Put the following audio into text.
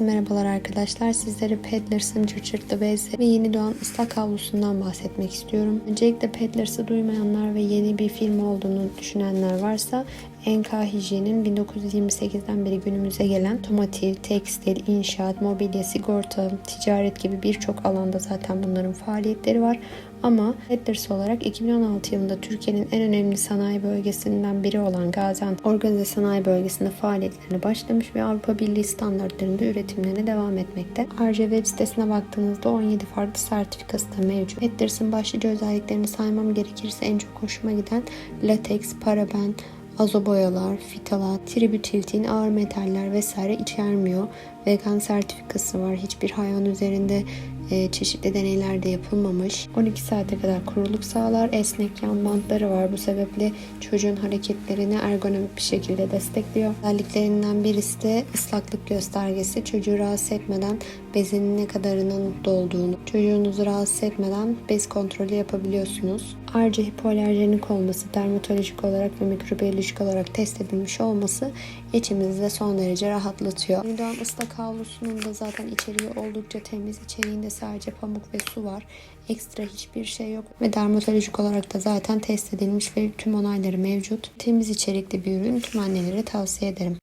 Merhabalar arkadaşlar. Sizlere Peddlers'ın cırcırtlı bezi ve yeni doğan ıslak havlusundan bahsetmek istiyorum. Öncelikle Peddlers'ı duymayanlar ve yeni bir firma olduğunu düşünenler varsa NK Hijyen'in 1928'den beri günümüze gelen otomotiv, tekstil, inşaat, mobilya, sigorta, ticaret gibi birçok alanda zaten bunların faaliyetleri var. Ama Peddlers olarak 2016 yılında Türkiye'nin en önemli sanayi bölgesinden biri olan Gaziantep Organize Sanayi Bölgesi'nde faaliyetlerine başlamış ve Avrupa Birliği standartlarında üretimlerine devam etmekte. Ayrıca web sitesine baktığınızda 17 farklı sertifikası da mevcut. Pedlers'ın başlıca özelliklerini saymam gerekirse en çok hoşuma giden lateks, paraben, azo boyalar, fitalat, tribütiltin, ağır metaller vesaire içermiyor. Vegan sertifikası var. Hiçbir hayvan üzerinde e, çeşitli deneyler de yapılmamış. 12 saate kadar kuruluk sağlar. Esnek yan bantları var. Bu sebeple çocuğun hareketlerini ergonomik bir şekilde destekliyor. Özelliklerinden birisi de ıslaklık göstergesi. Çocuğu rahatsız etmeden bezinin ne kadarının dolduğunu, çocuğunuzu rahatsız etmeden bez kontrolü yapabiliyorsunuz. Ayrıca hipoalerjenik olması, dermatolojik olarak ve mikrobiyolojik olarak test edilmiş olması içimizi de son derece rahatlatıyor. Doğan ıslak havlusunun da zaten içeriği oldukça temiz. İçeriğinde sadece pamuk ve su var. Ekstra hiçbir şey yok. Ve dermatolojik olarak da zaten test edilmiş ve tüm onayları mevcut. Temiz içerikli bir ürün tüm annelere tavsiye ederim.